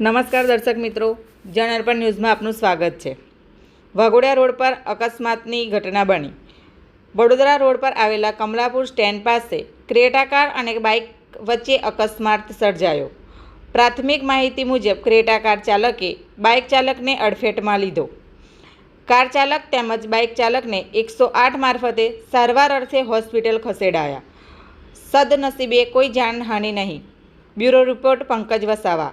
નમસ્કાર દર્શક મિત્રો જનઅર્પણ ન્યૂઝમાં આપનું સ્વાગત છે. વાઘોડિયા રોડ પર અકસ્માતની ઘટના બની. વડોદરા રોડ પર આવેલા કમલાપુર સ્ટેન્ડ પાસે ક્રેટા કાર અને બાઇક વચ્ચે અકસ્માત સર્જાયો. પ્રાથમિક માહિતી મુજબ ક્રેટા કાર ચાલકે બાઇક ચાલકને અડફેટમાં લીધો. કાર ચાલક તેમજ બાઇક ચાલકને એકસો આઠ મારફતે સારવાર અર્થે હોસ્પિટલ ખસેડાયા. સદનસીબે કોઈ જાનહાનિ નહીં. Bureau report Pankaj Vasava.